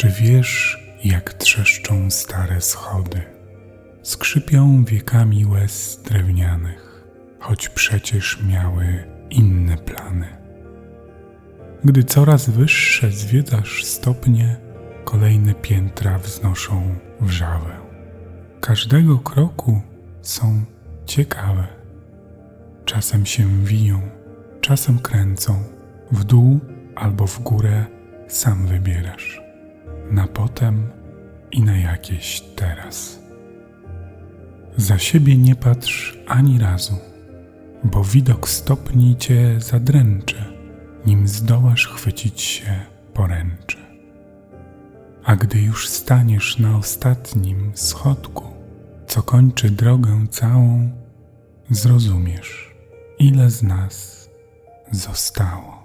Czy wiesz, jak trzeszczą stare schody? Skrzypią wiekami łez drewnianych, choć przecież miały inne plany. Gdy coraz wyższe zwiedzasz stopnie, kolejne piętra wznoszą wrzawę. Każdego kroku są ciekawe. Czasem się wiją, czasem kręcą, w dół albo w górę sam wybierasz. Na potem i na jakieś teraz. Za siebie nie patrz ani razu, bo widok stopni cię zadręczy, nim zdołasz chwycić się poręczy. A gdy już staniesz na ostatnim schodku, co kończy drogę całą, zrozumiesz, ile z nas zostało.